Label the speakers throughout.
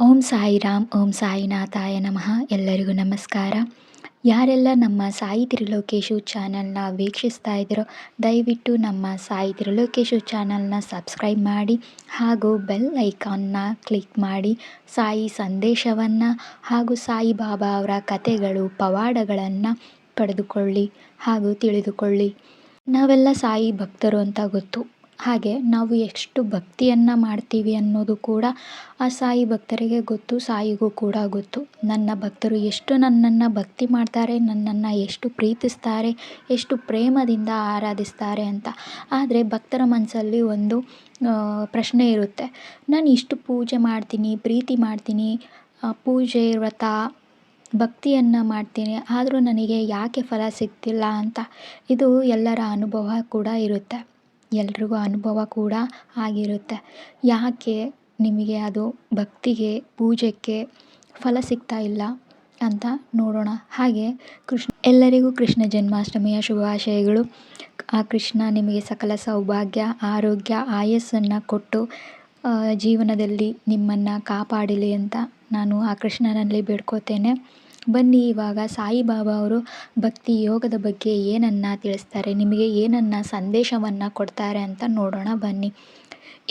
Speaker 1: ಓಂ ಸಾಯಿ ರಾಮ್ ಓಂ ಸಾಯಿನಾಥಾಯ ನಮಃ. ಎಲ್ಲರಿಗೂ ನಮಸ್ಕಾರ. ಯಾರೆಲ್ಲ ನಮ್ಮ ಸಾಯಿ ತ್ರಿಲೋಕೇಶು ಚಾನಲ್ನ ವೀಕ್ಷಿಸ್ತಾ ಇದ್ದೀರೋ, ದಯವಿಟ್ಟು ನಮ್ಮ ಸಾಯಿ ತ್ರಿಲೋಕೇಶು ಚಾನಲ್ನ ಸಬ್ಸ್ಕ್ರೈಬ್ ಮಾಡಿ, ಹಾಗೂ ಬೆಲ್ ಐಕಾನ್ನ ಕ್ಲಿಕ್ ಮಾಡಿ, ಸಾಯಿ ಸಂದೇಶವನ್ನು ಹಾಗೂ ಸಾಯಿ ಬಾಬಾ ಅವರ ಕಥೆಗಳು, ಪವಾಡಗಳನ್ನು ಪಡೆದುಕೊಳ್ಳಿ ಹಾಗೂ ತಿಳಿದುಕೊಳ್ಳಿ. ನಾವೆಲ್ಲ ಸಾಯಿ ಭಕ್ತರು ಅಂತ ಗೊತ್ತು. ಹಾಗೆ ನಾವು ಎಷ್ಟು ಭಕ್ತಿಯನ್ನು ಮಾಡ್ತೀವಿ ಅನ್ನೋದು ಕೂಡ ಆ ಸಾಯಿ ಭಕ್ತರಿಗೆ ಗೊತ್ತು, ಸಾಯಿಗೂ ಕೂಡ ಗೊತ್ತು. ನನ್ನ ಭಕ್ತರು ಎಷ್ಟು ನನ್ನನ್ನು ಭಕ್ತಿ ಮಾಡ್ತಾರೆ, ನನ್ನನ್ನು ಎಷ್ಟು ಪ್ರೀತಿಸ್ತಾರೆ, ಎಷ್ಟು ಪ್ರೇಮದಿಂದ ಆರಾಧಿಸ್ತಾರೆ ಅಂತ. ಆದರೆ ಭಕ್ತರ ಮನಸ್ಸಲ್ಲಿ ಒಂದು ಪ್ರಶ್ನೆ ಇರುತ್ತೆ. ನಾನು ಇಷ್ಟು ಪೂಜೆ ಮಾಡ್ತೀನಿ, ಪ್ರೀತಿ ಮಾಡ್ತೀನಿ ಪೂಜೆ ವ್ರತ, ಭಕ್ತಿಯನ್ನು ಮಾಡ್ತೀನಿ, ಆದರೂ ನನಗೆ ಯಾಕೆ ಫಲ ಸಿಗ್ತಿಲ್ಲ ಅಂತ. ಇದು ಎಲ್ಲರ ಅನುಭವ ಕೂಡ ಇರುತ್ತೆ. ಎಲ್ರಿಗೂ ಅನುಭವ ಕೂಡ ಆಗಿರುತ್ತೆ. ಯಾಕೆ ನಿಮಗೆ ಅದು ಭಕ್ತಿಗೆ, ಪೂಜೆಗೆ ಫಲ ಸಿಗ್ತಾ ಇಲ್ಲ ಅಂತ ನೋಡೋಣ. ಹಾಗೆ ಕೃಷ್ಣ, ಎಲ್ಲರಿಗೂ ಕೃಷ್ಣ ಜನ್ಮಾಷ್ಟಮಿಯ ಶುಭಾಶಯಗಳು. ಆ ಕೃಷ್ಣ ನಿಮಗೆ ಸಕಲ ಸೌಭಾಗ್ಯ, ಆರೋಗ್ಯ, ಆಯಸ್ಸನ್ನು ಕೊಟ್ಟು ಜೀವನದಲ್ಲಿ ನಿಮ್ಮನ್ನು ಕಾಪಾಡಲಿ ಅಂತ ನಾನು ಆ ಕೃಷ್ಣನಲ್ಲಿ ಬೇಡ್ಕೋತೇನೆ. ಬನ್ನಿ, ಇವಾಗ ಸಾಯಿಬಾಬಾ ಅವರು ಭಕ್ತಿ ಯೋಗದ ಬಗ್ಗೆ ಏನನ್ನು ತಿಳಿಸ್ತಾರೆ, ನಿಮಗೆ ಏನನ್ನು ಸಂದೇಶವನ್ನು ಕೊಡ್ತಾರೆ ಅಂತ ನೋಡೋಣ ಬನ್ನಿ.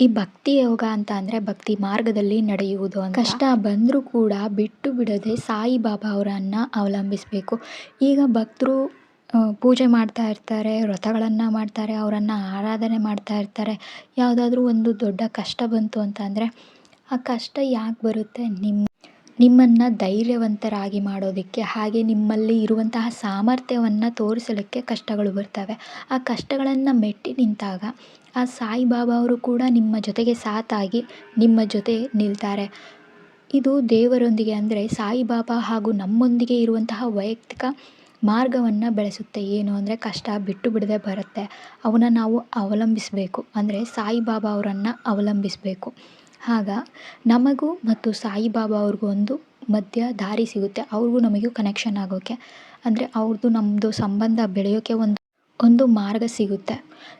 Speaker 1: ಈ ಭಕ್ತಿ ಯೋಗ ಅಂತ ಅಂದರೆ ಭಕ್ತಿ ಮಾರ್ಗದಲ್ಲಿ ನಡೆಯುವುದು ಕಷ್ಟ ಬಂದರೂ ಕೂಡ ಬಿಟ್ಟು ಬಿಡದೆ ಸಾಯಿಬಾಬಾ ಅವರನ್ನು ಅವಲಂಬಿಸಬೇಕು. ಈಗ ಭಕ್ತರು ಪೂಜೆ ಮಾಡ್ತಾ ಇರ್ತಾರೆ, ವ್ರತಗಳನ್ನು ಮಾಡ್ತಾರೆ, ಅವರನ್ನು ಆರಾಧನೆ ಮಾಡ್ತಾ ಇರ್ತಾರೆ. ಯಾವುದಾದ್ರೂ ಒಂದು ದೊಡ್ಡ ಕಷ್ಟ ಬಂತು ಅಂತ ಅಂದರೆ ಆ ಕಷ್ಟ ಯಾಕೆ ಬರುತ್ತೆ? ನಿಮ್ಮ ನಿಮ್ಮನ್ನು ಧೈರ್ಯವಂತರಾಗಿ ಮಾಡೋದಕ್ಕೆ ಹಾಗೆ ನಿಮ್ಮಲ್ಲಿ ಇರುವಂತಹ ಸಾಮರ್ಥ್ಯವನ್ನು ತೋರಿಸಲಿಕ್ಕೆ ಕಷ್ಟಗಳು ಬರ್ತವೆ. ಆ ಕಷ್ಟಗಳನ್ನು ಮೆಟ್ಟಿ ನಿಂತಾಗ ಆ ಸಾಯಿಬಾಬಾ ಅವರು ಕೂಡ ನಿಮ್ಮ ಜೊತೆಗೆ ಸಾಥಾಗಿ ನಿಮ್ಮ ಜೊತೆ ನಿಲ್ತಾರೆ. ಇದು ದೇವರೊಂದಿಗೆ ಅಂದರೆ ಸಾಯಿಬಾಬಾ ಹಾಗೂ ನಮ್ಮೊಂದಿಗೆ ಇರುವಂತಹ ವೈಯಕ್ತಿಕ ಮಾರ್ಗವನ್ನು ಬೆಳೆಸುತ್ತೆ. ಏನು ಅಂದರೆ ಕಷ್ಟ ಬಿಟ್ಟು ಬಿಡದೆ ಬರುತ್ತೆ. ಅವನ್ನ ನಾವು ಅವಲಂಬಿಸಬೇಕು. ಅಂದರೆ ಸಾಯಿಬಾಬಾ ಅವರನ್ನು ಅವಲಂಬಿಸಬೇಕು. ಆಗ ನಮಗೂ ಮತ್ತು ಸಾಯಿಬಾಬಾ ಅವ್ರಿಗೂ ಒಂದು ಮಧ್ಯ ದಾರಿ ಸಿಗುತ್ತೆ. ಅವ್ರಿಗೂ ನಮಗೂ ಕನೆಕ್ಷನ್ ಆಗೋಕ್ಕೆ ಅಂದರೆ ಅವ್ರದ್ದು ನಮ್ಮದು ಸಂಬಂಧ ಬೆಳೆಯೋಕ್ಕೆ ಒಂದು ಒಂದು ಮಾರ್ಗ ಸಿಗುತ್ತೆ.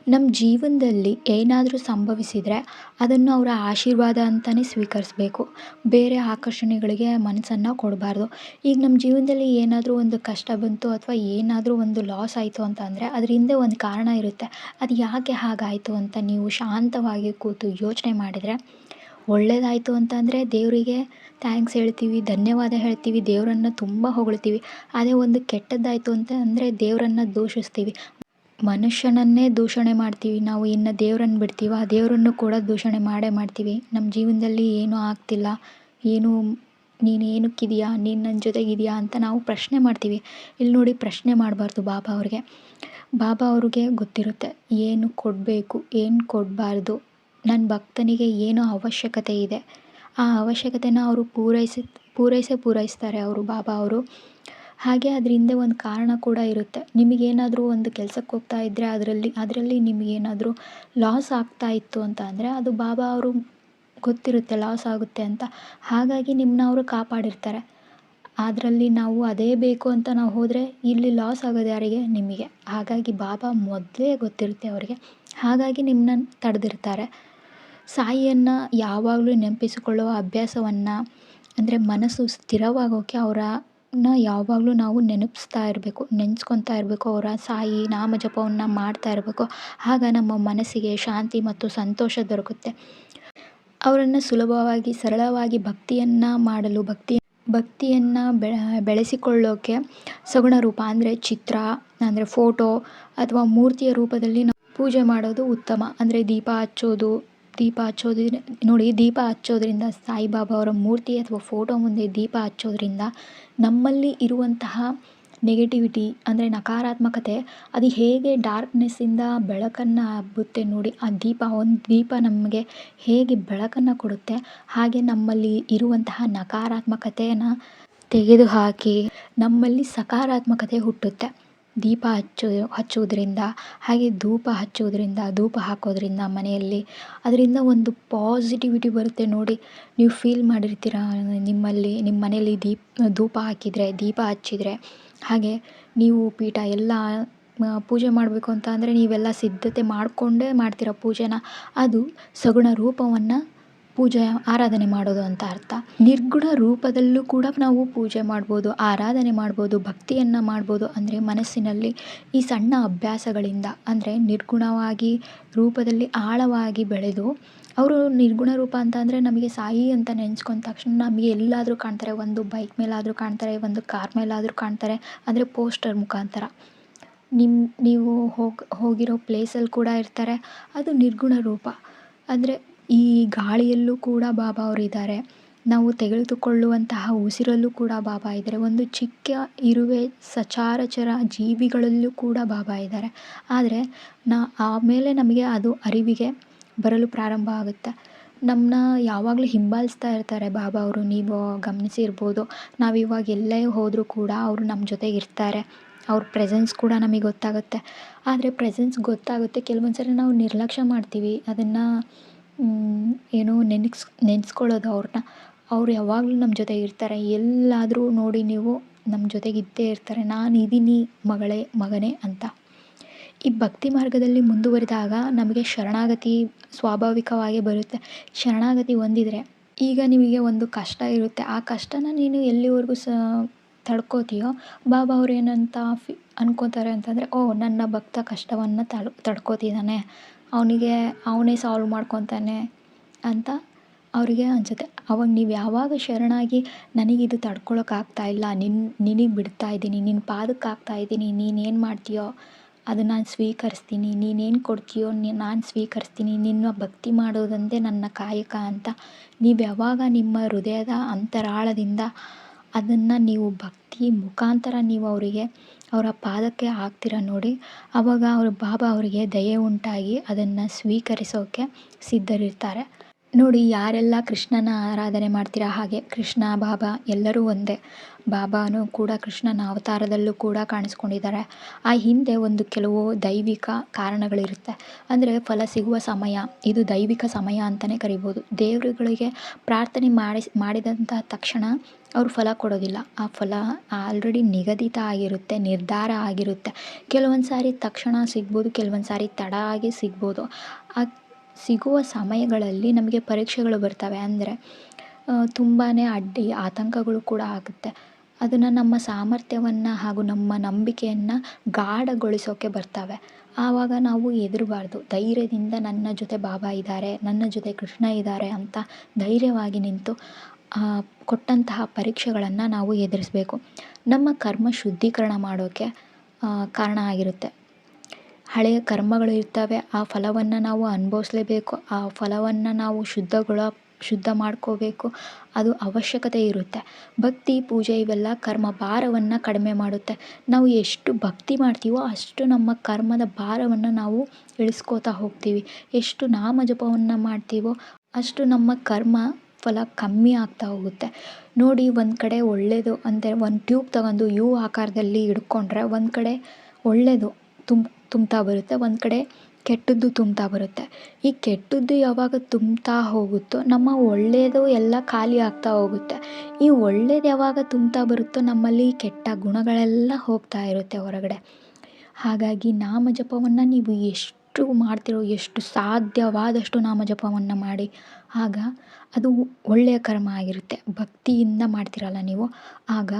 Speaker 1: ನಮ್ಮ ಜೀವನದಲ್ಲಿ ಏನಾದರೂ ಸಂಭವಿಸಿದರೆ ಅದನ್ನು ಅವರ ಆಶೀರ್ವಾದ ಅಂತಲೇ ಸ್ವೀಕರಿಸಬೇಕು. ಬೇರೆ ಆಕರ್ಷಣೆಗಳಿಗೆ ಮನಸ್ಸನ್ನು ಕೊಡಬಾರ್ದು. ಈಗ ನಮ್ಮ ಜೀವನದಲ್ಲಿ ಏನಾದರೂ ಒಂದು ಕಷ್ಟ ಬಂತು ಅಥವಾ ಏನಾದರೂ ಒಂದು ಲಾಸ್ ಆಯಿತು ಅಂತ ಅಂದರೆ ಅದ್ರ ಹಿಂದೆ ಒಂದು ಕಾರಣ ಇರುತ್ತೆ. ಅದು ಯಾಕೆ ಹಾಗಾಯಿತು ಅಂತ ನೀವು ಶಾಂತವಾಗಿ ಕೂತು ಯೋಚನೆ ಮಾಡಿದರೆ ಒಳ್ಳೆಯದಾಯ್ತು ಅಂತಂದರೆ ದೇವರಿಗೆ ಥ್ಯಾಂಕ್ಸ್ ಹೇಳ್ತೀವಿ, ಧನ್ಯವಾದ ಹೇಳ್ತೀವಿ, ದೇವರನ್ನ ತುಂಬ ಹೊಗಳ್ತೀವಿ. ಅದೇ ಒಂದು ಕೆಟ್ಟದ್ದಾಯಿತು ಅಂತ ಅಂದರೆ ದೇವರನ್ನ ದೂಷಿಸ್ತೀವಿ. ಮನುಷ್ಯನನ್ನೇ ದೂಷಣೆ ಮಾಡ್ತೀವಿ. ನಾವು ಇನ್ನು ದೇವರನ್ನು ಬಿಡ್ತೀವಿ, ಆ ದೇವರನ್ನು ಕೂಡ ದೂಷಣೆ ಮಾಡೇ ಮಾಡ್ತೀವಿ. ನಮ್ಮ ಜೀವನದಲ್ಲಿ ಏನೂ ಆಗ್ತಿಲ್ಲ. ಏನು, ನೀನು ಏನಕ್ಕಿದೆಯಾ, ನೀನು ನನ್ನ ಜೊತೆಗಿದೆಯಾ ಅಂತ ನಾವು ಪ್ರಶ್ನೆ ಮಾಡ್ತೀವಿ. ಇಲ್ಲಿ ನೋಡಿ ಪ್ರಶ್ನೆ ಮಾಡಬಾರ್ದು ಬಾಬಾ ಅವ್ರಿಗೆ. ಬಾಬಾ ಅವ್ರಿಗೆ ಗೊತ್ತಿರುತ್ತೆ, ಏನು ಕೊಡಬೇಕು, ಏನು ಕೊಡಬಾರ್ದು. ನನ್ನ ಭಕ್ತನಿಗೆ ಏನು ಅವಶ್ಯಕತೆ ಇದೆ. ಆ ಅವಶ್ಯಕತೆನ ಅವರು ಪೂರೈಸಿ, ಪೂರೈಸೇ ಪೂರೈಸ್ತಾರೆ ಅವರು ಬಾಬಾ ಅವರು. ಹಾಗೆ ಅದ್ರ ಹಿಂದೆ ಒಂದು ಕಾರಣ ಕೂಡ ಇರುತ್ತೆ. ನಿಮಗೇನಾದರೂ ಒಂದು ಕೆಲ್ಸಕ್ಕೆ ಹೋಗ್ತಾ ಇದ್ದರೆ ಅದರಲ್ಲಿ ಅದರಲ್ಲಿ ನಿಮಗೇನಾದರೂ ಲಾಸ್ ಆಗ್ತಾ ಇತ್ತು ಅಂತ ಅಂದರೆ ಅದು ಬಾಬಾ ಅವರು ಗೊತ್ತಿರುತ್ತೆ ಲಾಸ್ ಆಗುತ್ತೆ ಅಂತ. ಹಾಗಾಗಿ ನಿಮ್ಮನ್ನ ಅವರು ಕಾಪಾಡಿರ್ತಾರೆ. ಅದರಲ್ಲಿ ನಾವು ಅದೇ ಬೇಕು ಅಂತ ನಾವು ಹೋದರೆ ಇಲ್ಲಿ ಲಾಸ್ ಆಗೋದು ಯಾರಿಗೆ? ನಿಮಗೆ. ಹಾಗಾಗಿ ಬಾಬಾ ಮೊದಲೇ ಗೊತ್ತಿರುತ್ತೆ ಅವರಿಗೆ. ಹಾಗಾಗಿ ನಿಮ್ಮನ್ನ ತಡೆದಿರ್ತಾರೆ. ಸಾಯಿಯನ್ನು ಯಾವಾಗಲೂ ನೆನಪಿಸಿಕೊಳ್ಳುವ ಅಭ್ಯಾಸವನ್ನು, ಅಂದರೆ ಮನಸ್ಸು ಸ್ಥಿರವಾಗೋಕ್ಕೆ ಅವರನ್ನ ಯಾವಾಗಲೂ ನಾವು ನೆನಪಿಸ್ತಾ ಇರಬೇಕು, ನೆನೆಸ್ಕೊತಾ ಇರಬೇಕು ಅವರ ಸಾಯಿ ನಾಮ ಜಪವನ್ನು ಮಾಡ್ತಾ ಇರಬೇಕು. ಆಗ ನಮ್ಮ ಮನಸ್ಸಿಗೆ ಶಾಂತಿ ಮತ್ತು ಸಂತೋಷ ದೊರಕುತ್ತೆ. ಅವರನ್ನು ಸುಲಭವಾಗಿ, ಸರಳವಾಗಿ ಭಕ್ತಿಯನ್ನು ಮಾಡಲು, ಭಕ್ತಿ, ಭಕ್ತಿಯನ್ನು ಬೆಳೆಸಿಕೊಳ್ಳೋಕೆ ಸಗುಣ ರೂಪ, ಅಂದರೆ ಚಿತ್ರ, ಅಂದರೆ ಫೋಟೋ ಅಥವಾ ಮೂರ್ತಿಯ ರೂಪದಲ್ಲಿ ನಾವು ಪೂಜೆ ಮಾಡೋದು ಉತ್ತಮ. ಅಂದರೆ ದೀಪ ಹಚ್ಚೋದು ದೀಪ ಹಚ್ಚೋದ್ರಿಂದ, ನೋಡಿ, ದೀಪ ಹಚ್ಚೋದ್ರಿಂದ ಸಾಯಿಬಾಬಾ ಅವರ ಮೂರ್ತಿ ಅಥವಾ ಫೋಟೋ ಮುಂದೆ ದೀಪ ಹಚ್ಚೋದ್ರಿಂದ ನಮ್ಮಲ್ಲಿ ಇರುವಂತಹ ನೆಗೆಟಿವಿಟಿ ಅಂದರೆ ನಕಾರಾತ್ಮಕತೆ, ಅದು ಹೇಗೆ ಡಾರ್ಕ್ನೆಸ್ಸಿಂದ ಬೆಳಕನ್ನು ಹಬ್ಬುತ್ತೆ ನೋಡಿ, ಆ ದೀಪ, ಒಂದು ದೀಪ ನಮಗೆ ಹೇಗೆ ಬೆಳಕನ್ನು ಕೊಡುತ್ತೆ, ಹಾಗೆ ನಮ್ಮಲ್ಲಿ ಇರುವಂತಹ ನಕಾರಾತ್ಮಕತೆಯನ್ನು ತೆಗೆದುಹಾಕಿ ನಮ್ಮಲ್ಲಿ ಸಕಾರಾತ್ಮಕತೆ ಹುಟ್ಟುತ್ತೆ. ದೀಪ ಹಚ್ಚು, ಹಚ್ಚುವುದರಿಂದ, ಹಾಗೆ ಧೂಪ ಹಚ್ಚುವುದರಿಂದ, ಧೂಪ ಹಾಕೋದರಿಂದ ಮನೆಯಲ್ಲಿ ಅದರಿಂದ ಒಂದು ಪಾಸಿಟಿವಿಟಿ ಬರುತ್ತೆ ನೋಡಿ. ನೀವು ಫೀಲ್ ಮಾಡಿರ್ತೀರ? ನಿಮ್ಮಲ್ಲಿ, ನಿಮ್ಮ ಮನೆಯಲ್ಲಿ ದೀಪ, ಧೂಪ ಹಾಕಿದರೆ, ದೀಪ ಹಚ್ಚಿದರೆ, ಹಾಗೆ ನೀವು ಪೀಠ ಎಲ್ಲ ಪೂಜೆ ಮಾಡಬೇಕು ಅಂತ ಅಂದರೆ ನೀವೆಲ್ಲ ಸಿದ್ಧತೆ ಮಾಡಿಕೊಂಡೇ ಮಾಡ್ತೀರ ಪೂಜೆನ. ಅದು ಸಗುಣ ರೂಪವನ್ನು ಪೂಜೆ, ಆರಾಧನೆ ಮಾಡೋದು ಅಂತ ಅರ್ಥ. ನಿರ್ಗುಣ ರೂಪದಲ್ಲೂ ಕೂಡ ನಾವು ಪೂಜೆ ಮಾಡ್ಬೋದು, ಆರಾಧನೆ ಮಾಡ್ಬೋದು, ಭಕ್ತಿಯನ್ನು ಮಾಡ್ಬೋದು ಅಂದರೆ ಮನಸ್ಸಿನಲ್ಲಿ ಈ ಸಣ್ಣ ಅಭ್ಯಾಸಗಳಿಂದ ಅಂದರೆ ನಿರ್ಗುಣವಾಗಿ, ರೂಪದಲ್ಲಿ ಆಳವಾಗಿ ಬೆಳೆದು ಅವರು ನಿರ್ಗುಣ ರೂಪ ಅಂತ ಅಂದರೆ ನಮಗೆ ಸಾಯಿ ಅಂತ ನೆನೆಸ್ಕೊಂಡ ತಕ್ಷಣ ನಮಗೆ ಎಲ್ಲಾದರೂ ಕಾಣ್ತಾರೆ, ಒಂದು ಬೈಕ್ ಮೇಲಾದರೂ ಕಾಣ್ತಾರೆ, ಒಂದು ಕಾರ್ ಮೇಲಾದರೂ ಕಾಣ್ತಾರೆ ಅಂದರೆ ಪೋಸ್ಟರ್ ಮುಖಾಂತರ. ನಿಮ್ಮ ನೀವು ಹೋಗಿ, ಹೋಗಿರೋ ಪ್ಲೇಸಲ್ಲಿ ಕೂಡ ಇರ್ತಾರೆ, ಅದು ನಿರ್ಗುಣ ರೂಪ. ಅಂದರೆ ಈ ಗಾಳಿಯಲ್ಲೂ ಕೂಡ ಬಾಬಾ ಅವರಿದ್ದಾರೆ ನಾವು ತೆಗೆದುಕೊಳ್ಳುವಂತಹ ಉಸಿರಲ್ಲೂ ಕೂಡ ಬಾಬಾ ಇದ್ದಾರೆ. ಒಂದು ಚಿಕ್ಕ ಇರುವೆ ಸಚಾರಚರ ಜೀವಿಗಳಲ್ಲೂ ಕೂಡ ಬಾಬಾ ಇದ್ದಾರೆ. ಆದರೆ ನಾ ಆಮೇಲೆ ನಮಗೆ ಅದು ಅರಿವಿಗೆ ಬರಲು ಪ್ರಾರಂಭ ಆಗುತ್ತೆ. ನಮ್ಮನ್ನ ಯಾವಾಗಲೂ ಹಿಂಬಾಲಿಸ್ತಾ ಇರ್ತಾರೆ ಬಾಬಾ ಅವರು. ನೀವು ಗಮನಿಸಿರ್ಬೋದು. ನಾವು ಇವಾಗ ಎಲ್ಲೇ ಹೋದರೂ ಕೂಡ ಅವರು ನಮ್ಮ ಜೊತೆಗೆ ಇರ್ತಾರೆ. ಅವ್ರ ಪ್ರೆಸೆನ್ಸ್ ಕೂಡ ನಮಗೆ ಗೊತ್ತಾಗುತ್ತೆ. ಆದರೆ ಪ್ರೆಸೆನ್ಸ್ ಗೊತ್ತಾಗುತ್ತೆ. ಕೆಲವೊಂದು ಸರಿ ನಾವು ನಿರ್ಲಕ್ಷ್ಯ ಮಾಡ್ತೀವಿ. ಅದನ್ನು ಏನೋ ನೆನೆಸ್, ನೆನೆಸ್ಕೊಳ್ಳೋದು ಅವ್ರನ್ನ. ಅವ್ರು ಯಾವಾಗಲೂ ನಮ್ಮ ಜೊತೆ ಇರ್ತಾರೆ. ಎಲ್ಲಾದರೂ ನೋಡಿ ನೀವು ನಮ್ಮ ಜೊತೆಗೆ ಇದ್ದೇ ಇರ್ತಾರೆ. ನಾನು ಇದ್ದೀನಿ ಮಗಳೇ, ಮಗನೇ ಅಂತ. ಈ ಭಕ್ತಿ ಮಾರ್ಗದಲ್ಲಿ ಮುಂದುವರಿದಾಗ ನಮಗೆ ಶರಣಾಗತಿ ಸ್ವಾಭಾವಿಕವಾಗಿ ಬರುತ್ತೆ. ಶರಣಾಗತಿ ಹೊಂದಿದರೆ ಈಗ ನಿಮಗೆ ಒಂದು ಕಷ್ಟ ಇರುತ್ತೆ. ಆ ಕಷ್ಟನ ನೀನು ಎಲ್ಲಿವರೆಗೂ ಸ, ತಡ್ಕೋತೀಯೋ, ಬಾಬಾ ಅವ್ರು ಏನಂತ ಫಿ, ಅನ್ಕೋತಾರೆ ಅಂತಂದರೆ, ಓ, ನನ್ನ ಭಕ್ತ ಕಷ್ಟವನ್ನು ತಡ್ ತಡ್ಕೋತಿದ್ದಾನೆ. ಅವನಿಗೆ ಅವನೇ ಸಾಲ್ವ್ ಮಾಡ್ಕೊತಾನೆ ಅಂತ ಅವರಿಗೆ ಅನಿಸುತ್ತೆ. ಅವಾಗ ನೀವು ಯಾವಾಗ ಶರಣಾಗಿ ನನಗಿದು ತಡ್ಕೊಳಕ್ಕೆ ಇಲ್ಲ ನಿನ್ನ ನಿನಗೆ ಬಿಡ್ತಾ ಇದ್ದೀನಿ ನಿನ್ನ ಪಾದಕ್ಕೆ ಆಗ್ತಾ ಇದ್ದೀನಿ ನೀನು ಮಾಡ್ತೀಯೋ ಅದು ನಾನು ಸ್ವೀಕರಿಸ್ತೀನಿ ನೀನೇನು ಕೊಡ್ತೀಯೋ ನಾನು ಸ್ವೀಕರಿಸ್ತೀನಿ, ನಿನ್ನ ಭಕ್ತಿ ಮಾಡೋದಂದೇ ನನ್ನ ಕಾಯಕ ಅಂತ ನೀವು ಯಾವಾಗ ನಿಮ್ಮ ಹೃದಯದ ಅಂತರಾಳದಿಂದ ಅದನ್ನು ನೀವು ಭಕ್ತಿ ಮುಖಾಂತರ ನೀವು ಅವರಿಗೆ ಅವರ ಪಾದಕ್ಕೆ ಹಾಕ್ತೀರ ನೋಡಿ. ಆವಾಗ ಅವರ ಬಾಬಾ ಅವರಿಗೆ ದಯೆ ಉಂಟಾಗಿ ಅದನ್ನು ಸ್ವೀಕರಿಸೋಕ್ಕೆ ಸಿದ್ಧರಿರ್ತಾರೆ. ನೋಡಿ, ಯಾರೆಲ್ಲ ಕೃಷ್ಣನ ಆರಾಧನೆ ಮಾಡ್ತೀರಾ ಹಾಗೆ ಕೃಷ್ಣ, ಬಾಬಾ ಎಲ್ಲರೂ ಒಂದೇ. ಬಾಬಾನು ಕೂಡ ಕೃಷ್ಣನ ಅವತಾರದಲ್ಲೂ ಕೂಡ ಕಾಣಿಸ್ಕೊಂಡಿದ್ದಾರೆ. ಆ ಹಿಂದೆ ಒಂದು ಕೆಲವು ದೈವಿಕ ಕಾರಣಗಳಿರುತ್ತೆ. ಅಂದರೆ ಫಲ ಸಿಗುವ ಸಮಯ. ಇದು ದೈವಿಕ ಸಮಯ ಅಂತಲೇ ಕರಿಬೋದು. ದೇವರುಗಳಿಗೆ ಪ್ರಾರ್ಥನೆ ಮಾಡಿ ಮಾಡಿದಂತಹ ತಕ್ಷಣ ಅವರು ಫಲ ಕೊಡೋದಿಲ್ಲ. ಆ ಫಲ ಆಲ್ರೆಡಿ ನಿಗದಿತ ಆಗಿರುತ್ತೆ, ನಿರ್ಧಾರ ಆಗಿರುತ್ತೆ. ಕೆಲವೊಂದು ಸಾರಿ ತಕ್ಷಣ ಸಿಗ್ಬೋದು, ಕೆಲವೊಂದು ಸಾರಿ ತಡ ಆಗಿ ಸಿಗ್ಬೋದು. ಆ ಸಿಗುವ ಸಮಯಗಳಲ್ಲಿ ನಮಗೆ ಪರೀಕ್ಷೆಗಳು ಬರ್ತವೆ. ಅಂದರೆ ತುಂಬಾ ಅಡ್ಡಿ, ಆತಂಕಗಳು ಕೂಡ ಆಗುತ್ತೆ. ಅದನ್ನು ನಮ್ಮ ಸಾಮರ್ಥ್ಯವನ್ನು ಹಾಗೂ ನಮ್ಮ ನಂಬಿಕೆಯನ್ನು ಗಾಢಗೊಳಿಸೋಕೆ ಬರ್ತವೆ. ಆವಾಗ ನಾವು ಹೆದರಬಾರ್ದು. ಧೈರ್ಯದಿಂದ ನನ್ನ ಜೊತೆ ಬಾಬಾ ಇದ್ದಾರೆ, ನನ್ನ ಜೊತೆ ಕೃಷ್ಣ ಇದ್ದಾರೆ ಅಂತ ಧೈರ್ಯವಾಗಿ ನಿಂತು ಕೊಟ್ಟಂತಹ ಪರೀಕ್ಷೆಗಳನ್ನು ನಾವು ಎದುರಿಸಬೇಕು. ನಮ್ಮ ಕರ್ಮ ಶುದ್ಧೀಕರಣ ಮಾಡೋಕ್ಕೆ ಕಾರಣ ಆಗಿರುತ್ತೆ. ಹಳೆಯ ಕರ್ಮಗಳು ಇರ್ತವೆ, ಆ ಫಲವನ್ನು ನಾವು ಅನುಭವಿಸ್ಲೇಬೇಕು, ಆ ಫಲವನ್ನು ನಾವು ಶುದ್ಧಗೊಳ, ಶುದ್ಧ ಮಾಡ್ಕೋಬೇಕು, ಅದು ಅವಶ್ಯಕತೆ ಇರುತ್ತೆ. ಭಕ್ತಿ, ಪೂಜೆ ಇವೆಲ್ಲ ಕರ್ಮ ಭಾರವನ್ನು ಕಡಿಮೆ ಮಾಡುತ್ತೆ. ನಾವು ಎಷ್ಟು ಭಕ್ತಿ ಮಾಡ್ತೀವೋ ಅಷ್ಟು ನಮ್ಮ ಕರ್ಮದ ಭಾರವನ್ನು ನಾವು ಇಳಿಸ್ಕೋತಾ ಹೋಗ್ತೀವಿ. ಎಷ್ಟು ನಾಮ ಜಪವನ್ನು ಮಾಡ್ತೀವೋ ಅಷ್ಟು ನಮ್ಮ ಕರ್ಮ ಫಲ ಕಮ್ಮಿ ಆಗ್ತಾ ಹೋಗುತ್ತೆ. ನೋಡಿ, ಒಂದು ಕಡೆ ಒಳ್ಳೆಯದು ಅಂದರೆ ಒಂದು ಟ್ಯೂಬ್ ತಗೊಂಡು ಯು ಆಕಾರದಲ್ಲಿ ಹಿಡ್ಕೊಂಡ್ರೆ ಒಂದು ಕಡೆ ಒಳ್ಳೆಯದು ತುಂಬ ತುಂಬ್ತಾ ಬರುತ್ತೆ, ಒಂದು ಕಡೆ ಕೆಟ್ಟದ್ದು ತುಂಬ್ತಾ ಬರುತ್ತೆ. ಈ ಕೆಟ್ಟದ್ದು ಯಾವಾಗ ತುಂಬ್ತಾ ಹೋಗುತ್ತೋ, ನಮ್ಮ ಒಳ್ಳೆಯದು ಎಲ್ಲ ಖಾಲಿ ಆಗ್ತಾ ಹೋಗುತ್ತೆ. ಈ ಒಳ್ಳೇದು ಯಾವಾಗ ತುಂಬ್ತಾ ಬರುತ್ತೋ, ನಮ್ಮಲ್ಲಿ ಕೆಟ್ಟ ಗುಣಗಳೆಲ್ಲ ಹೋಗ್ತಾ ಇರುತ್ತೆ ಹೊರಗಡೆ. ಹಾಗಾಗಿ ನಾಮ ಜಪವನ್ನು ನೀವು ಎಷ್ಟು ಮಾಡ್ತಿರೋ, ಎಷ್ಟು ಸಾಧ್ಯವಾದಷ್ಟು ನಾಮ ಜಪವನ್ನು ಮಾಡಿ. ಆಗ ಅದು ಒಳ್ಳೆಯ ಕರ್ಮ ಆಗಿರುತ್ತೆ. ಭಕ್ತಿಯಿಂದ ಮಾಡ್ತಿರಲ್ಲ ನೀವು. ಆಗ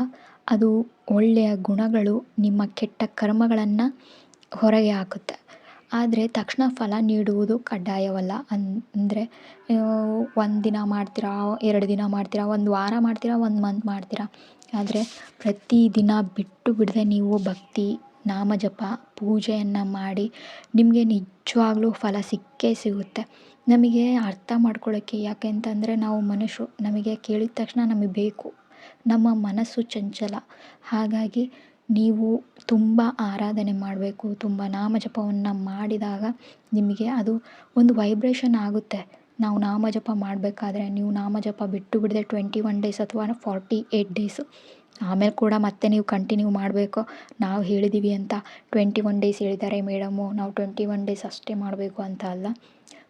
Speaker 1: ಅದು ಒಳ್ಳೆಯ ಗುಣಗಳು ನಿಮ್ಮ ಕೆಟ್ಟ ಕರ್ಮಗಳನ್ನು ಹೊರಗೆ ಹಾಕುತ್ತೆ. ಆದರೆ ತಕ್ಷಣ ಫಲ ನೀಡುವುದು ಕಡ್ಡಾಯವಲ್ಲ. ಅಂದರೆ ಒಂದು ದಿನ ಮಾಡ್ತೀರಾ, ಎರಡು ದಿನ ಮಾಡ್ತೀರಾ, ಒಂದು ವಾರ ಮಾಡ್ತೀರಾ, ಒಂದು ಮಂತ್ ಮಾಡ್ತೀರಾ. ಆದರೆ ಪ್ರತಿ ದಿನ ಬಿಟ್ಟು ಬಿಡದೆ ನೀವು ಭಕ್ತಿ ನಾಮ ಜಪ ಪೂಜೆಯನ್ನು ಮಾಡಿ ನಿಮಗೆ ನಿಜವಾಗ್ಲೂ ಫಲ ಸಿಕ್ಕೇ ಸಿಗುತ್ತೆ. ನಮಗೆ ಅರ್ಥ ಮಾಡ್ಕೊಳ್ಳೋಕ್ಕೆ ಯಾಕೆ ಅಂತಂದರೆ ನಾವು ಮನುಷ್ಯರು, ನಮಗೆ ಕೇಳಿದ ತಕ್ಷಣ ನಮಗೆ ಬೇಕು. ನಮ್ಮ ಮನಸ್ಸು ಚಂಚಲ. ಹಾಗಾಗಿ ನೀವು ತುಂಬ ಆರಾಧನೆ ಮಾಡಬೇಕು, ತುಂಬ ನಾಮಜಪವನ್ನು ಮಾಡಿದಾಗ ನಿಮಗೆ ಅದು ಒಂದು ವೈಬ್ರೇಷನ್ ಆಗುತ್ತೆ. ನಾವು ನಾಮಜಪ ಮಾಡಬೇಕಾದ್ರೆ ನೀವು ನಾಮಜಪ ಬಿಟ್ಟು ಬಿಡದೆ ಟ್ವೆಂಟಿ ಒನ್ ಡೇಸ್ ಅಥವಾ ಫಾರ್ಟಿ ಏಯ್ಟ್ ಡೇಸು ಆಮೇಲೆ ಕೂಡ ಮತ್ತೆ ನೀವು ಕಂಟಿನ್ಯೂ ಮಾಡಬೇಕು. ನಾವು ಹೇಳಿದ್ದೀವಿ ಅಂತ ಟ್ವೆಂಟಿ ಒನ್ ಡೇಸ್ ಹೇಳಿದ್ದಾರೆ ಮೇಡಮು. ನಾವು ಟ್ವೆಂಟಿ ಒನ್ ಡೇಸ್ ಅಷ್ಟೇ ಮಾಡಬೇಕು ಅಂತ ಅಲ್ಲ.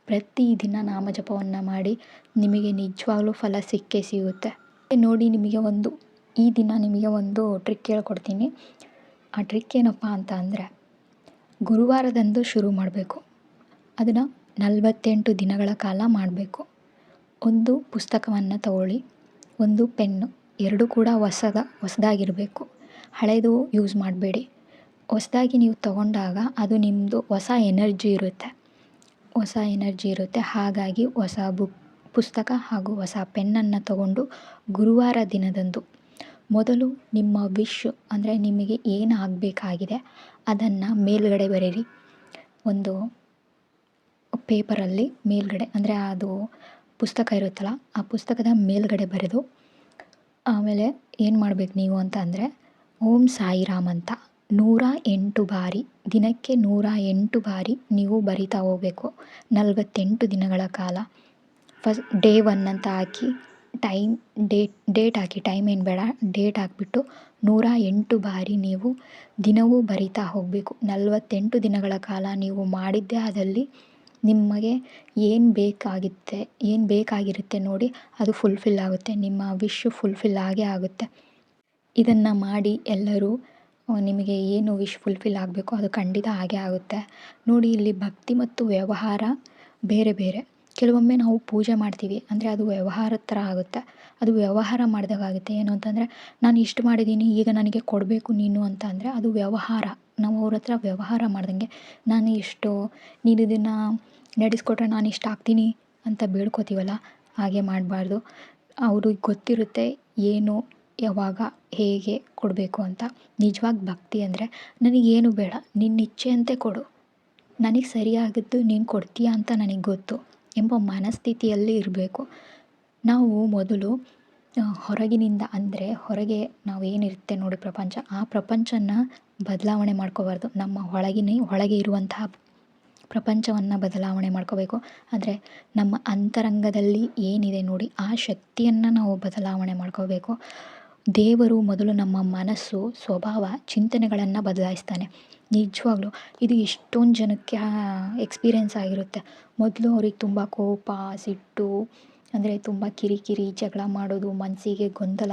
Speaker 1: ಪ್ರತಿ ದಿನ ನಾಮ ಜಪವನ್ನು ಮಾಡಿ ನಿಮಗೆ ನಿಜವಾಗ್ಲೂ ಫಲ ಸಿಕ್ಕೇ ಸಿಗುತ್ತೆ. ನೋಡಿ ನಿಮಗೆ ಒಂದು, ಈ ದಿನ ನಿಮಗೆ ಒಂದು ಟ್ರಿಕ್ ಹೇಳ್ಕೊಡ್ತೀನಿ. ಆ ಟ್ರಿಕ್ ಏನಪ್ಪ ಅಂತ ಅಂದರೆ, ಗುರುವಾರದಂದು ಶುರು ಮಾಡಬೇಕು. ಅದನ್ನು ನಲವತ್ತೆಂಟು ದಿನಗಳ ಕಾಲ ಮಾಡಬೇಕು. ಒಂದು ಪುಸ್ತಕವನ್ನು ತಗೊಳ್ಳಿ, ಒಂದು ಪೆನ್ನು. ಎರಡು ಕೂಡ ಹೊಸದ, ಹೊಸದಾಗಿರಬೇಕು. ಹಳೆಯದು ಯೂಸ್ ಮಾಡಬೇಡಿ. ಹೊಸದಾಗಿ ನೀವು ತಗೊಂಡಾಗ ಅದು ನಿಮ್ಮದು ಹೊಸ ಎನರ್ಜಿ ಇರುತ್ತೆ. ಹೊಸ ಎನರ್ಜಿ ಇರುತ್ತೆ. ಹಾಗಾಗಿ ಹೊಸ ಬುಕ್ ಪುಸ್ತಕ ಹಾಗೂ ಹೊಸ ಪೆನ್ನನ್ನು ತಗೊಂಡು ಗುರುವಾರ ದಿನದಂದು ಮೊದಲು ನಿಮ್ಮ ವಿಶ್ ಅಂದರೆ ನಿಮಗೆ ಏನು ಆಗಬೇಕಾಗಿದೆ ಅದನ್ನು ಮೇಲುಗಡೆ ಬರೀರಿ ಒಂದು ಪೇಪರಲ್ಲಿ ಮೇಲುಗಡೆ ಅಂದರೆ ಅದು ಪುಸ್ತಕ ಇರುತ್ತಲ್ಲ, ಆ ಪುಸ್ತಕದ ಮೇಲುಗಡೆ ಬರೆದು ಆಮೇಲೆ ಏನು ಮಾಡ್ಬೇಕು ನೀವು ಅಂತ ಅಂದರೆ, ಓಂ ಸಾಯಿರಾಮ್ ಅಂತ ನೂರ ಎಂಟು ಬಾರಿ, ದಿನಕ್ಕೆ ನೂರ ಎಂಟು ಬಾರಿ ನೀವು ಬರಿತಾ ಹೋಗಬೇಕು. ನಲವತ್ತೆಂಟು ದಿನಗಳ ಕಾಲ. ಫಸ್ಟ್ ಡೇ ಒನ್ ಅಂತ ಹಾಕಿ ಟೈಮ್ ಡೇಟ್ ಡೇಟ್ ಹಾಕಿ, ಟೈಮ್ ಏನು ಬೇಡ, ಡೇಟ್ ಹಾಕಿಬಿಟ್ಟು ನೂರ ಎಂಟು ಬಾರಿ ನೀವು ದಿನವೂ ಬರಿತಾ ಹೋಗಬೇಕು. ನಲವತ್ತೆಂಟು ದಿನಗಳ ಕಾಲ ನೀವು ಮಾಡಿದ್ದೇ ಆದಲ್ಲಿ ನಿಮಗೆ ಏನು ಬೇಕಾಗುತ್ತೆ, ಏನು ಬೇಕಾಗಿರುತ್ತೆ ನೋಡಿ ಅದು ಫುಲ್ಫಿಲ್ ಆಗುತ್ತೆ, ನಿಮ್ಮ ವಿಶ್ ಫುಲ್ಫಿಲ್ ಆಗೇ ಆಗುತ್ತೆ. ಇದನ್ನು ಮಾಡಿ ಎಲ್ಲರೂ ನಿಮಗೆ ಏನು ವಿಶ್ ಫುಲ್ಫಿಲ್ ಆಗಬೇಕು ಅದು ಖಂಡಿತ ಆಗೇ ಆಗುತ್ತೆ. ನೋಡಿ ಇಲ್ಲಿ ಭಕ್ತಿ ಮತ್ತು ವ್ಯವಹಾರ ಬೇರೆ ಬೇರೆ. ಕೆಲವೊಮ್ಮೆ ನಾವು ಪೂಜೆ ಮಾಡ್ತೀವಿ, ಅಂದರೆ ಅದು ವ್ಯವಹಾರದ ಥರ ಆಗುತ್ತೆ. ಅದು ವ್ಯವಹಾರ ಮಾಡಿದಾಗ ಆಗುತ್ತೆ ಏನು ಅಂತಂದರೆ, ನಾನು ಇಷ್ಟು ಮಾಡಿದ್ದೀನಿ ಈಗ ನನಗೆ ಕೊಡಬೇಕು ನೀನು ಅಂತ ಅಂದರೆ ಅದು ವ್ಯವಹಾರ. ನಾವು ಅವ್ರ ಹತ್ರ ವ್ಯವಹಾರ ಮಾಡ್ದಂಗೆ, ನಾನು ಇಷ್ಟು, ನೀನು ಇದನ್ನು ನಡೆಸ್ಕೊಟ್ರೆ ನಾನು ಇಷ್ಟು ಹಾಕ್ತೀನಿ ಅಂತ ಬೇಡ್ಕೋತೀವಲ್ಲ, ಹಾಗೆ ಮಾಡಬಾರ್ದು. ಅವ್ರಿಗೆ ಗೊತ್ತಿರುತ್ತೆ ಏನು, ಯಾವಾಗ, ಹೇಗೆ ಕೊಡಬೇಕು ಅಂತ. ನಿಜವಾಗಿ ಭಕ್ತಿ ಅಂದರೆ, ನನಗೇನು ಬೇಡ ನಿನ್ನ ಇಚ್ಛೆಯಂತೆ ಕೊಡು. ನನಗೆ ಸರಿಯಾಗಿದ್ದು ನೀನು ಕೊಡ್ತೀಯಾ ಅಂತ ನನಗೆ ಗೊತ್ತು ಎಂಬ ಮನಸ್ಥಿತಿಯಲ್ಲಿ ಇರಬೇಕು. ನಾವು ಮೊದಲು ಹೊರಗಿನಿಂದ ಅಂದರೆ, ಹೊರಗೆ ನಾವು ಏನಿರುತ್ತೆ ನೋಡಿ ಪ್ರಪಂಚ, ಆ ಪ್ರಪಂಚನ ಬದಲಾವಣೆ ಮಾಡ್ಕೋಬಾರ್ದು. ನಮ್ಮ ಒಳಗಿನ, ಒಳಗೆ ಇರುವಂತಹ ಪ್ರಪಂಚವನ್ನು ಬದಲಾವಣೆ ಮಾಡ್ಕೋಬೇಕು. ಆದರೆ ನಮ್ಮ ಅಂತರಂಗದಲ್ಲಿ ಏನಿದೆ ನೋಡಿ, ಆ ಶಕ್ತಿಯನ್ನು ನಾವು ಬದಲಾವಣೆ ಮಾಡ್ಕೋಬೇಕು. ದೇವರು ಮೊದಲು ನಮ್ಮ ಮನಸ್ಸು, ಸ್ವಭಾವ, ಚಿಂತನೆಗಳನ್ನು ಬದಲಾಯಿಸ್ತಾನೆ. ನಿಜವಾಗ್ಲೂ ಇದು ಎಷ್ಟೊಂದು ಜನಕ್ಕೆ ಎಕ್ಸ್ಪೀರಿಯೆನ್ಸ್ ಆಗಿರುತ್ತೆ. ಮೊದಲು ಅವ್ರಿಗೆ ತುಂಬ ಕೋಪ, ಸಿಟ್ಟು, ಅಂದರೆ ತುಂಬ ಕಿರಿಕಿರಿ, ಜಗಳ ಮಾಡೋದು ಮನಸ್ಸಿಗೆ ಗೊಂದಲ,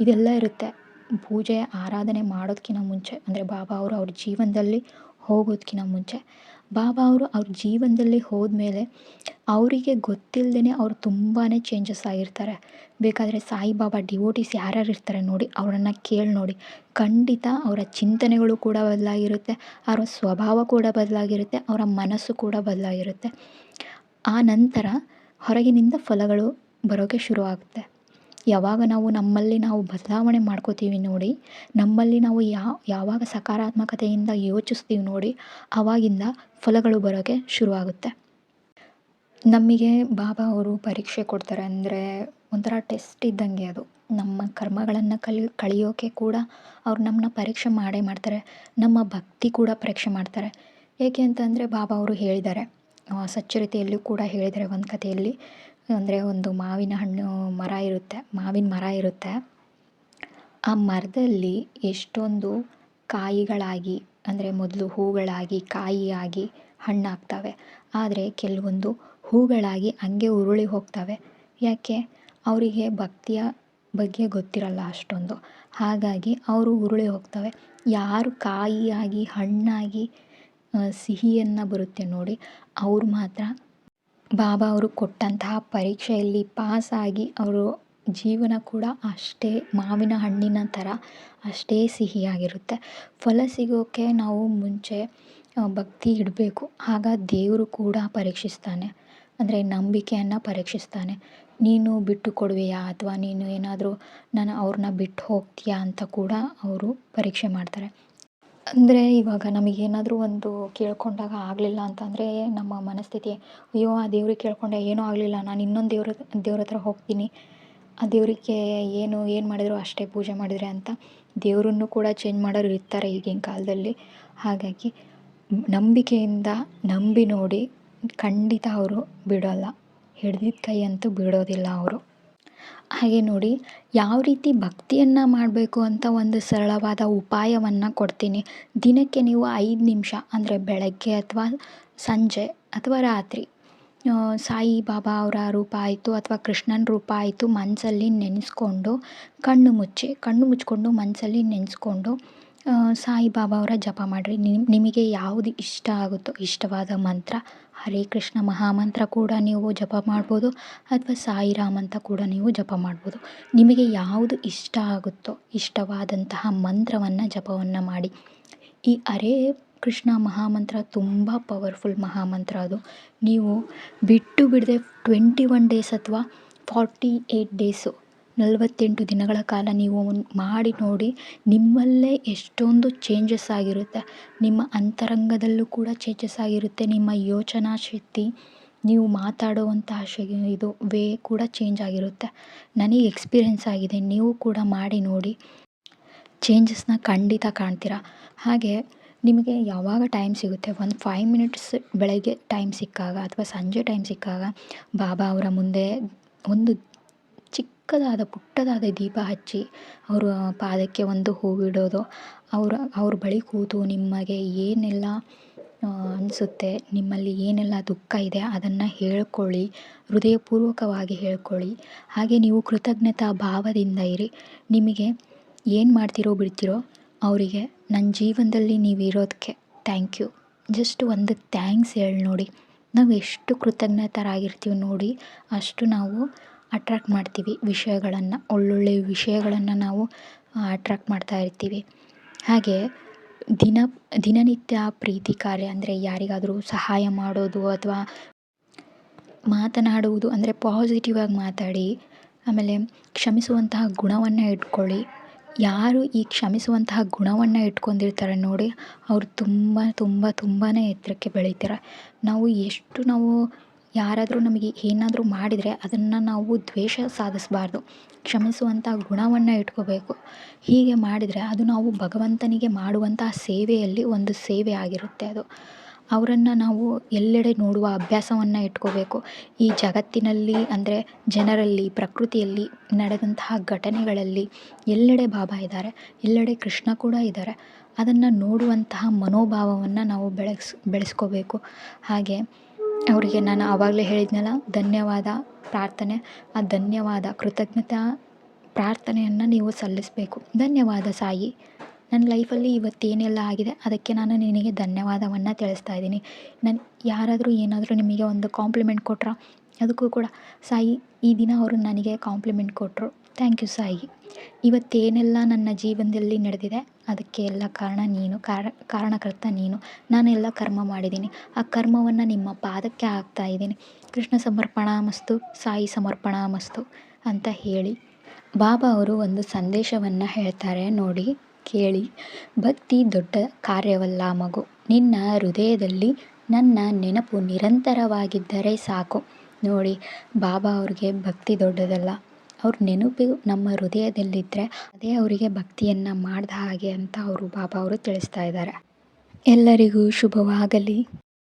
Speaker 1: ಇದೆಲ್ಲ ಇರುತ್ತೆ. ಪೂಜೆ, ಆರಾಧನೆ ಮಾಡೋದಕ್ಕಿಂತ ಮುಂಚೆ, ಅಂದರೆ ಬಾಬಾ ಅವರು ಅವ್ರ ಜೀವನದಲ್ಲಿ ಹೋಗೋದಕ್ಕಿಂತ ಮುಂಚೆ, ಬಾಬಾ ಅವರು ಅವ್ರ ಜೀವನದಲ್ಲಿ ಹೋದ್ಮೇಲೆ ಅವರಿಗೆ ಗೊತ್ತಿಲ್ಲದೇ ಅವ್ರು ತುಂಬಾ ಚೇಂಜಸ್ ಆಗಿರ್ತಾರೆ. ಬೇಕಾದರೆ ಸಾಯಿಬಾಬಾ ಡಿವೋಟೀಸ್ ಯಾರ್ಯಾರು ಇರ್ತಾರೆ ನೋಡಿ, ಅವರನ್ನು ಕೇಳಿ ನೋಡಿ. ಖಂಡಿತ ಅವರ ಚಿಂತನೆಗಳು ಕೂಡ ಬದಲಾಗಿರುತ್ತೆ, ಅವರ ಸ್ವಭಾವ ಕೂಡ ಬದಲಾಗಿರುತ್ತೆ, ಅವರ ಮನಸ್ಸು ಕೂಡ ಬದಲಾಗಿರುತ್ತೆ. ಆ ನಂತರ ಹೊರಗಿನಿಂದ ಫಲಗಳು ಬರೋಕ್ಕೆ ಶುರುವಾಗುತ್ತೆ. ಯಾವಾಗ ನಾವು ನಮ್ಮಲ್ಲಿ ನಾವು ಬದಲಾವಣೆ ಮಾಡ್ಕೋತೀವಿ ನೋಡಿ, ನಮ್ಮಲ್ಲಿ ನಾವು ಯಾವ ಯಾವಾಗ ಸಕಾರಾತ್ಮಕತೆಯಿಂದ ಯೋಚಿಸ್ತೀವಿ ನೋಡಿ ಆವಾಗಿಂದ ಫಲಗಳು ಬರೋಕ್ಕೆ ಶುರುವಾಗುತ್ತೆ. ನಮಗೆ ಬಾಬಾ ಅವರು ಪರೀಕ್ಷೆ ಕೊಡ್ತಾರೆ ಅಂದರೆ ಒಂಥರ ಟೆಸ್ಟ್ ಇದ್ದಂಗೆ ಅದು. ನಮ್ಮ ಕರ್ಮಗಳನ್ನು ಕಲಿ ಕಳಿಯೋಕೆ ಕೂಡ ಅವ್ರು ನಮ್ಮನ್ನ ಪರೀಕ್ಷೆ ಮಾಡೇ ಮಾಡ್ತಾರೆ. ನಮ್ಮ ಭಕ್ತಿ ಕೂಡ ಪರೀಕ್ಷೆ ಮಾಡ್ತಾರೆ. ಏಕೆ ಅಂತಂದರೆ ಬಾಬಾ ಅವರು ಹೇಳಿದ್ದಾರೆ. ಸಚ್ಚರಿತೆಯಲ್ಲೂ ಕೂಡ ಹೇಳಿದ್ದಾರೆ ಒಂದು ಕಥೆಯಲ್ಲಿ. ಅಂದರೆ ಒಂದು ಮಾವಿನ ಹಣ್ಣು ಮರ ಇರುತ್ತೆ, ಮಾವಿನ ಮರ ಇರುತ್ತೆ. ಆ ಮರದಲ್ಲಿ ಎಷ್ಟೊಂದು ಕಾಯಿಗಳಾಗಿ, ಅಂದರೆ ಮೊದಲು ಹೂಗಳಾಗಿ, ಕಾಯಿಯಾಗಿ ಹಣ್ಣಾಗ್ತವೆ. ಆದರೆ ಕೆಲವೊಂದು ಹೂಗಳಾಗಿ ಹಂಗೆ ಉರುಳಿ ಹೋಗ್ತವೆ. ಯಾಕೆ? ಅವರಿಗೆ ಭಕ್ತಿಯ ಬಗ್ಗೆ ಗೊತ್ತಿರಲ್ಲ ಅಷ್ಟೊಂದು. ಹಾಗಾಗಿ ಅವರು ಉರುಳಿ ಹೋಗ್ತವೆ. ಯಾರು ಕಾಯಿಯಾಗಿ, ಹಣ್ಣಾಗಿ ಸಿಹಿಯನ್ನು ಬರುತ್ತೆ ನೋಡಿ, ಅವ್ರು ಮಾತ್ರ ಬಾಬಾ ಅವರು ಕೊಟ್ಟಂತಹ ಪರೀಕ್ಷೆಯಲ್ಲಿ ಪಾಸಾಗಿ ಅವರು ಜೀವನ ಕೂಡ ಅಷ್ಟೇ ಮಾವಿನ ಹಣ್ಣಿನ ಥರ ಅಷ್ಟೇ ಸಿಹಿಯಾಗಿರುತ್ತೆ. ಫಲ ಸಿಗೋಕ್ಕೆ ನಾವು ಮುಂಚೆ ಭಕ್ತಿ ಇಡಬೇಕು. ಆಗ ದೇವರು ಕೂಡ ಪರೀಕ್ಷಿಸ್ತಾನೆ. ಅಂದರೆ ನಂಬಿಕೆಯನ್ನು ಪರೀಕ್ಷಿಸ್ತಾನೆ. ನೀನು ಬಿಟ್ಟು ಕೊಡುವೆಯಾ ಅಥವಾ ನೀನು ಏನಾದರೂ ನಾನು ಅವ್ರನ್ನ ಬಿಟ್ಟು ಹೋಗ್ತೀಯಾ ಅಂತ ಕೂಡ ಅವರು ಪರೀಕ್ಷೆ ಮಾಡ್ತಾರೆ. ಅಂದರೆ ಇವಾಗ ನಮಗೇನಾದರೂ ಒಂದು ಕೇಳ್ಕೊಂಡಾಗ ಆಗಲಿಲ್ಲ ಅಂತಂದರೆ ನಮ್ಮ ಮನಸ್ಥಿತಿ, ಅಯ್ಯೋ, ಆ ದೇವ್ರಿಗೆ ಕೇಳಿಕೊಂಡೆ ಏನೂ ಆಗಲಿಲ್ಲ, ನಾನು ಇನ್ನೊಂದು ದೇವ್ರ ದೇವ್ರ ಹತ್ರ ಹೋಗ್ತೀನಿ. ಆ ದೇವರಿಗೆ ಏನು ಏನು ಮಾಡಿದ್ರು ಅಷ್ಟೇ ಪೂಜೆ ಮಾಡಿದರೆ ಅಂತ ದೇವರನ್ನು ಕೂಡ ಚೇಂಜ್ ಮಾಡೋರು ಇರ್ತಾರೆ ಈಗಿನ ಕಾಲದಲ್ಲಿ. ಹಾಗಾಗಿ ನಂಬಿಕೆಯಿಂದ ನಂಬಿ ನೋಡಿ ಖಂಡಿತ ಅವರು ಬಿಡೋಲ್ಲ. ಹಿಡ್ದಿದ್ದ ಕೈ ಅಂತೂ ಬಿಡೋದಿಲ್ಲ ಅವರು. ಹಾಗೆ ನೋಡಿ, ಯಾವ ರೀತಿ ಭಕ್ತಿಯನ್ನು ಮಾಡಬೇಕು ಅಂತ ಒಂದು ಸರಳವಾದ ಉಪಾಯವನ್ನು ಕೊಡ್ತೀನಿ. ದಿನಕ್ಕೆ ನೀವು ಐದು ನಿಮಿಷ, ಅಂದರೆ ಬೆಳಗ್ಗೆ ಅಥವಾ ಸಂಜೆ ಅಥವಾ ರಾತ್ರಿ ಸಾಯಿಬಾಬಾ ಅವರ ರೂಪ ಆಯಿತು ಅಥವಾ ಕೃಷ್ಣನ ರೂಪ ಆಯಿತು ಮನಸ್ಸಲ್ಲಿ ನೆನೆಸ್ಕೊಂಡು, ಕಣ್ಣು ಮುಚ್ಚಿ, ಕಣ್ಣು ಮುಚ್ಕೊಂಡು ಮನಸ್ಸಲ್ಲಿ ನೆನೆಸ್ಕೊಂಡು ಸಾಯಿಬಾಬಾ ಅವರ ಜಪ ಮಾಡಿರಿ. ನಿಮ್, ನಿಮಗೆ ಯಾವುದು ಇಷ್ಟ ಆಗುತ್ತೋ, ಇಷ್ಟವಾದ ಮಂತ್ರ, ಹರೇ ಕೃಷ್ಣ ಮಹಾಮಂತ್ರ ಕೂಡ ನೀವು ಜಪ ಮಾಡ್ಬೋದು, ಅಥವಾ ಸಾಯಿರಾಮ್ ಅಂತ ಕೂಡ ನೀವು ಜಪ ಮಾಡ್ಬೋದು. ನಿಮಗೆ ಯಾವುದು ಇಷ್ಟ ಆಗುತ್ತೋ, ಇಷ್ಟವಾದಂತಹ ಮಂತ್ರವನ್ನು, ಜಪವನ್ನು ಮಾಡಿ. ಈ ಹರೇ ಕೃಷ್ಣ ಮಹಾಮಂತ್ರ ತುಂಬ ಪವರ್ಫುಲ್ ಮಹಾಮಂತ್ರ ಅದು. ನೀವು ಬಿಟ್ಟು ಬಿಡದೆ ಟ್ವೆಂಟಿ ಒನ್ ಡೇಸ್ ಅಥವಾ ಫಾರ್ಟಿ ಏಯ್ಟ್ ಡೇಸು ನಲವತ್ತೆಂಟು ದಿನಗಳ ಕಾಲ ನೀವು ಮಾಡಿ ನೋಡಿ, ನಿಮ್ಮಲ್ಲೇ ಎಷ್ಟೊಂದು ಚೇಂಜಸ್ ಆಗಿರುತ್ತೆ. ನಿಮ್ಮ ಅಂತರಂಗದಲ್ಲೂ ಕೂಡ ಚೇಂಜಸ್ ಆಗಿರುತ್ತೆ. ನಿಮ್ಮ ಯೋಚನಾ ಶಕ್ತಿ, ನೀವು ಮಾತಾಡುವಂತಹ ಶ ಇದು ವೇ ಕೂಡ ಚೇಂಜ್ ಆಗಿರುತ್ತೆ. ನನಗೆ ಎಕ್ಸ್ಪೀರಿಯೆನ್ಸ್ ಆಗಿದೆ. ನೀವು ಕೂಡ ಮಾಡಿ ನೋಡಿ. ಚೇಂಜಸ್ನ ಖಂಡಿತ ಕಾಣ್ತೀರ? ಹಾಗೆ ನಿಮಗೆ ಯಾವಾಗ ಟೈಮ್ ಸಿಗುತ್ತೆ? ಒಂದು ಫೈವ್ ಮಿನಿಟ್ಸ್ ಬೆಳಗ್ಗೆ ಟೈಮ್ ಸಿಕ್ಕಾಗ ಅಥವಾ ಸಂಜೆ ಟೈಮ್ ಸಿಕ್ಕಾಗ, ಬಾಬಾ ಅವರ ಮುಂದೆ ಒಂದು ಚಿಕ್ಕದಾದ, ಪುಟ್ಟದಾದ ದೀಪ ಹಚ್ಚಿ ಅವರ ಪಾದಕ್ಕೆ ಒಂದು ಹೂವಿಡೋದು. ಅವರ, ಅವ್ರ ಬಳಿ ಕೂತು ನಿಮಗೆ ಏನೆಲ್ಲ ಅನಿಸುತ್ತೆ, ನಿಮ್ಮಲ್ಲಿ ಏನೆಲ್ಲ ದುಃಖ ಇದೆ ಅದನ್ನು ಹೇಳ್ಕೊಳ್ಳಿ, ಹೃದಯಪೂರ್ವಕವಾಗಿ ಹೇಳ್ಕೊಳ್ಳಿ. ಹಾಗೆ ನೀವು ಕೃತಜ್ಞತಾ ಭಾವದಿಂದ ಇರಿ. ನಿಮಗೆ ಏನು ಮಾಡ್ತಿರೋ ಬಿಡ್ತಿರೋ ಅವರಿಗೆ ನನ್ನ ಜೀವನದಲ್ಲಿ ನೀವು ಇರೋದಕ್ಕೆ ಥ್ಯಾಂಕ್ ಯು ಜಸ್ಟ್ ಒಂದು ಥ್ಯಾಂಕ್ಸ್ ಹೇಳಿ ನೋಡಿ. ನಾವು ಎಷ್ಟು ಕೃತಜ್ಞತರಾಗಿರ್ತೀವಿ ನೋಡಿ, ಅಷ್ಟು ನಾವು ಅಟ್ರ್ಯಾಕ್ಟ್ ಮಾಡ್ತೀವಿ ವಿಷಯಗಳನ್ನು ಒಳ್ಳೊಳ್ಳೆಯ ವಿಷಯಗಳನ್ನು ನಾವು ಅಟ್ರ್ಯಾಕ್ಟ್ ಮಾಡ್ತಾ ಇರ್ತೀವಿ. ಹಾಗೆ ದಿನ, ದಿನನಿತ್ಯ ಪ್ರೀತಿ ಕಾರ್ಯ ಅಂದರೆ ಯಾರಿಗಾದರೂ ಸಹಾಯ ಮಾಡೋದು ಅಥವಾ ಮಾತನಾಡುವುದು ಅಂದರೆ ಪಾಸಿಟಿವ್ ಆಗಿ ಮಾತಾಡಿ, ಆಮೇಲೆ ಕ್ಷಮಿಸುವಂತಹ ಗುಣವನ್ನು ಇಟ್ಕೊಳ್ಳಿ. ಯಾರು ಈ ಕ್ಷಮಿಸುವಂತಹ ಗುಣವನ್ನು ಇಟ್ಕೊಂಡಿರ್ತಾರೆ ನೋಡಿ, ಅವರು ತುಂಬ ತುಂಬ ತುಂಬಾ ಎತ್ತರಕ್ಕೆ ಬೆಳೀತಾರೆ. ನಾವು ಎಷ್ಟು ನಾವು ಯಾರಾದರೂ ನಮಗೆ ಏನಾದರೂ ಮಾಡಿದರೆ ಅದನ್ನು ನಾವು ದ್ವೇಷ ಸಾಧಿಸಬಾರ್ದು. ಕ್ಷಮಿಸುವಂಥ ಗುಣವನ್ನು ಇಟ್ಕೋಬೇಕು. ಹೀಗೆ ಮಾಡಿದರೆ ಅದು ನಾವು ಭಗವಂತನಿಗೆ ಮಾಡುವಂಥ ಸೇವೆಯಲ್ಲಿ ಒಂದು ಸೇವೆ ಆಗಿರುತ್ತೆ ಅದು. ಅವರನ್ನು ನಾವು ಎಲ್ಲೆಡೆ ನೋಡುವ ಅಭ್ಯಾಸವನ್ನು ಇಟ್ಕೋಬೇಕು. ಈ ಜಗತ್ತಿನಲ್ಲಿ ಅಂದರೆ ಜನರಲ್ಲಿ, ಪ್ರಕೃತಿಯಲ್ಲಿ ನಡೆದಂತಹ ಘಟನೆಗಳಲ್ಲಿ ಎಲ್ಲೆಡೆ ಬಾಬಾ ಇದ್ದಾರೆ, ಎಲ್ಲೆಡೆ ಕೃಷ್ಣ ಕೂಡ ಇದ್ದಾರೆ. ಅದನ್ನು ನೋಡುವಂತಹ ಮನೋಭಾವವನ್ನು ನಾವು ಬೆಳೆಸ್ ಬೆಳೆಸ್ಕೋಬೇಕು. ಹಾಗೆ ಅವರಿಗೆ ನಾನು ಆವಾಗಲೇ ಹೇಳಿದ್ನಲ್ಲ, ಧನ್ಯವಾದ ಪ್ರಾರ್ಥನೆ. ಆ ಧನ್ಯವಾದ, ಕೃತಜ್ಞತಾ ಪ್ರಾರ್ಥನೆಯನ್ನು ನೀವು ಸಲ್ಲಿಸಬೇಕು. ಧನ್ಯವಾದ ಸಾಯಿ. ನನ್ನ ಲೈಫಲ್ಲಿ ಇವತ್ತೇನೆಲ್ಲ ಆಗಿದೆ, ಅದಕ್ಕೆ ನಾನು ನಿನಗೆ ಧನ್ಯವಾದವನ್ನು ತಿಳಿಸ್ತಾ ಇದ್ದೀನಿ. ನಾನು ಯಾರಾದರೂ ಏನಾದರೂ ನಿಮಗೆ ಒಂದು ಕಾಂಪ್ಲಿಮೆಂಟ್ ಕೊಟ್ರೆ, ಅದಕ್ಕೂ ಕೂಡ ಸಾಯಿ, ಈ ದಿನ ಅವರು ನನಗೆ ಕಾಂಪ್ಲಿಮೆಂಟ್ ಕೊಟ್ಟರು ಥ್ಯಾಂಕ್ ಯು ಸಾಯಿ. ಇವತ್ತೇನೆಲ್ಲ ನನ್ನ ಜೀವನದಲ್ಲಿ ನಡೆದಿದೆ ಅದಕ್ಕೆ ಎಲ್ಲ ಕಾರಣ ನೀನು, ಕಾರ, ಕಾರಣಕರ್ತ ನೀನು. ನಾನೆಲ್ಲ ಕರ್ಮ ಮಾಡಿದ್ದೀನಿ. ಆ ಕರ್ಮವನ್ನು ನಿಮ್ಮ ಪಾದಕ್ಕೆ ಹಾಕ್ತಾ ಇದ್ದೀನಿ. ಕೃಷ್ಣ ಸಮರ್ಪಣಾಮಸ್ತು ಸಾಯಿ ಸಮರ್ಪಣಾಮಸ್ತು ಅಂತ ಹೇಳಿ. ಬಾಬಾ ಅವರು ಒಂದು ಸಂದೇಶವನ್ನು ಹೇಳ್ತಾರೆ ನೋಡಿ, ಕೇಳಿ. ಭಕ್ತಿ ದೊಡ್ಡ ಕಾರ್ಯವಲ್ಲ ಮಗು. ನಿನ್ನ ಹೃದಯದಲ್ಲಿ ನನ್ನ ನೆನಪು ನಿರಂತರವಾಗಿದ್ದರೆ ಸಾಕು. ನೋಡಿ, ಬಾಬಾ ಅವ್ರಿಗೆ ಭಕ್ತಿ ದೊಡ್ಡದಲ್ಲ. ಅವ್ರ ನೆನಪು ನಮ್ಮ ಹೃದಯದಲ್ಲಿದ್ದರೆ ಅದೇ ಅವರಿಗೆ ಭಕ್ತಿಯನ್ನು ಮಾಡಿದ ಹಾಗೆ ಅಂತ ಅವರು ಬಾಬಾ ಅವರು ತಿಳಿಸ್ತಾ ಇದ್ದಾರೆ ಎಲ್ಲರಿಗೂ ಶುಭವಾಗಲಿ.